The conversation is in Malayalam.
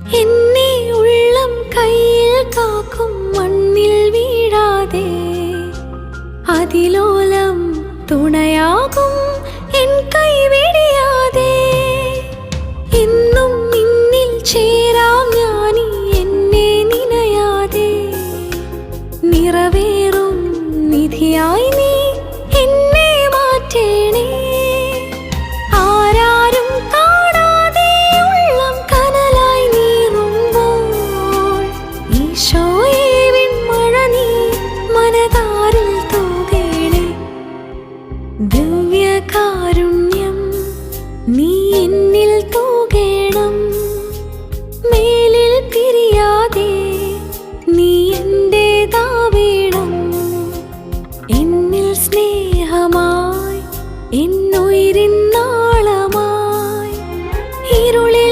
എന്നെ ഉള്ളം കയ്യിൽ കാക്കും മണ്ണിൽ വീഴാതെ. അതിലോലം തുണയാകും എൻ കൈ വിടിയാതെ. എന്നും നിന്നിൽ ചേരാം ഞാനി എന്നെ നിനയാതെ. നിറവേറും നിധിയായി നീ ദിവ്യകാരുണ്യം നീ എന്നിൽ തൂകേണം. മേലിൽ പിരിയാതെ നീ എന്റേതാവേണം എന്നിൽ സ്നേഹമായി എന്നുയിരിന്നാളമായി ഇരുളിൽ